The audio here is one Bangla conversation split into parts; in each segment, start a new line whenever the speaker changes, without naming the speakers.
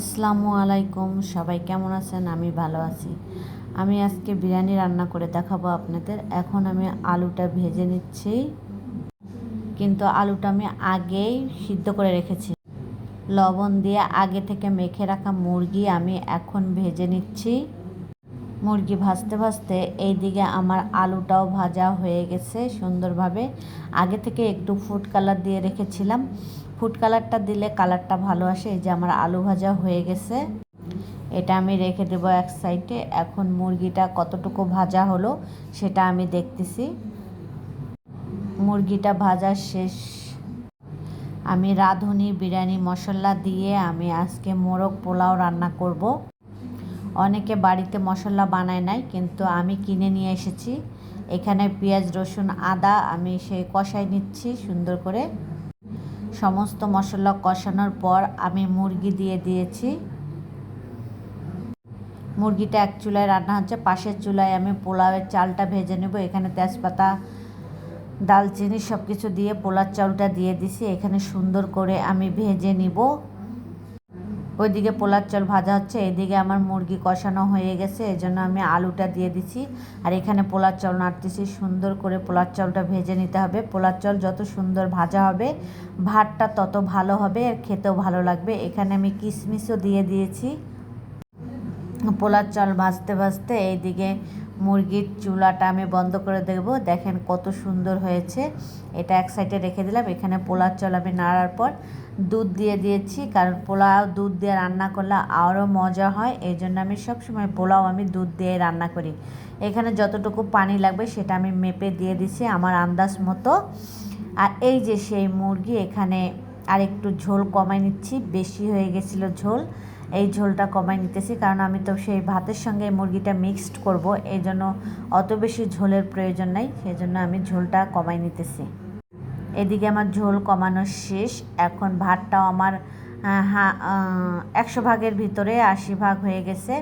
আসসালামু আলাইকুম, সবাই কেমন আছেন? আমি ভালো আছি। আমি আজকে বিরিয়ানি রান্না করে দেখাবো আপনাদের। এখন আমি আলুটা ভেজে নিচ্ছি। কিন্তু আলুটা আমি আগেই সিদ্ধ করে রেখেছি। লবণ দিয়ে আগে থেকে মেখে রাখা মুরগি আমি এখন ভেজে নিচ্ছি। মুরগি ভাজতে ভাজতে এইদিকে আমার আলুটাও ভাজা হয়ে গেছে সুন্দরভাবে। আগে থেকে একটু ফুড কালার দিয়ে রেখেছিলাম। ফুড কালারটা দিলে কালারটা ভালো আসে, এই যে আমার আলু ভাজা হয়ে গেছে। এটা আমি রেখে দেবো এক সাইডে। এখন মুরগিটা কতটুকু ভাজা হলো সেটা আমি দেখতেছি। মুরগিটা ভাজা শেষ। আমি রাঁধুনি বিরিয়ানি মশলা দিয়ে আমি আজকে মোরগ পোলাও রান্না করব। অনেকে বাড়িতে মশলা বানায় নাই, কিন্তু আমি কিনে নিয়ে এসেছি। এখানে পেঁয়াজ, রসুন, আদা আমি সেই কষাই নিচ্ছি সুন্দর করে। সমস্ত মশলা কষানোর পর আমি মুরগি দিয়ে দিয়েছি। মুরগিটা এক চুলায় রান্না হচ্ছে, পাশের চুলায় আমি পোলাওয়ের চালটা ভেজে নেব। এখানে তেজপাতা, দালচিনি সব কিছু দিয়ে পোলার চালটা দিয়ে দিছি। এখানে সুন্দর করে আমি ভেজে নিব। ওইদিকে পোলার চল ভাজা হচ্ছে, এদিকে আমার মুরগি কষানো হয়ে গেছে এই জন্য আমি আলুটা দিয়ে দিছি। আর এখানে পোলার চল নাড়তেছি, সুন্দর করে পোলার চলটা ভেজে নিতে হবে। পোলার চল যত সুন্দর ভাজা হবে, ভাতটা তত ভালো হবে, আর খেতেও ভালো লাগবে। এখানে আমি কিশমিশও দিয়ে দিয়েছি। পোলার চাল ভাজতে ভাজতে এইদিকে মুরগির চুলাটা আমি বন্ধ করে দেব। দেখেন কত সুন্দর হয়েছে। এটা এক সাইডে রেখে দিলাম। এখানে পোলার চাল আমি নাড়ার পর দুধ দিয়ে দিয়েছি। কারণ পোলাও দুধ দিয়ে রান্না করলে আরও মজা হয়। এই জন্য আমি সবসময় পোলাও আমি দুধ দিয়ে রান্না করি। এখানে যতটুকু পানি লাগবে সেটা আমি মেপে দিয়ে দিছি আমার আন্দাজ মতো। আর এই যে সেই মুরগি, এখানে আর একটু ঝোল কমাই নিচ্ছি। বেশি হয়ে গেছিল ঝোল। এই ঝোলটা কমাই নিতেছি, কারণ আমি তো সেই ভাতের সঙ্গে মুরগিটা মিক্সড করব, এই জন্য অত বেশি ঝোলের প্রয়োজন নাই, সেই জন্য আমি ঝোলটা কমাই নিতেছি। এদিকে আমার ঝোল কমানো শেষ, এখন ভাতটাও আমার একশো ভাগের ভিতরে আশি ভাগ হয়ে গেছে,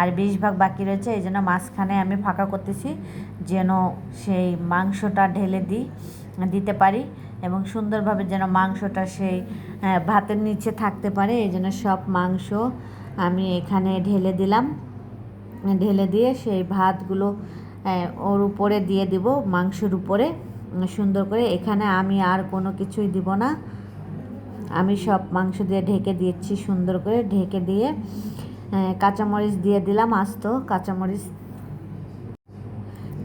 আর বিশ ভাগ বাকি রয়েছে, এই জন্য মাঝখানে আমি ফাঁকা করতেছি, যেন সেই মাংসটা ঢেলে দিই। দিতে পারি এবং সুন্দরভাবে যেন মাংসটা সেই ভাতের নিচে থাকতে পারে, এই জন্য সব মাংস আমি এখানে ঢেলে দিলাম। ঢেলে দিয়ে সেই ভাতগুলো ওর উপরে দিয়ে দিব, মাংসের উপরে, সুন্দর করে। এখানে আমি আর কোনো কিছুই দিব না। আমি সব মাংস দিয়ে ঢেকে দিয়েছি সুন্দর করে ঢেকে দিয়ে। কাঁচামরিচ দিয়ে দিলাম আস্ত। কাঁচামরিচ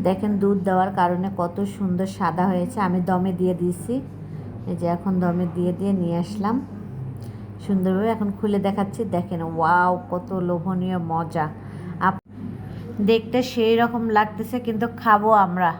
দেখেন দুধ দেওয়ার কারণে কত সুন্দর সাদা হয়েছে। আমি দমে দিয়ে দিয়েছি। এই যে এখন দমে দিয়ে দিয়ে নিয়ে আসলাম। সুন্দরভাবে এখন খুলে দেখাচ্ছি। দেখেন, ওয়াও, কত লোভনীয় মজা। দেখতে সেই রকম লাগতেছে, কিন্তু খাব আমরা।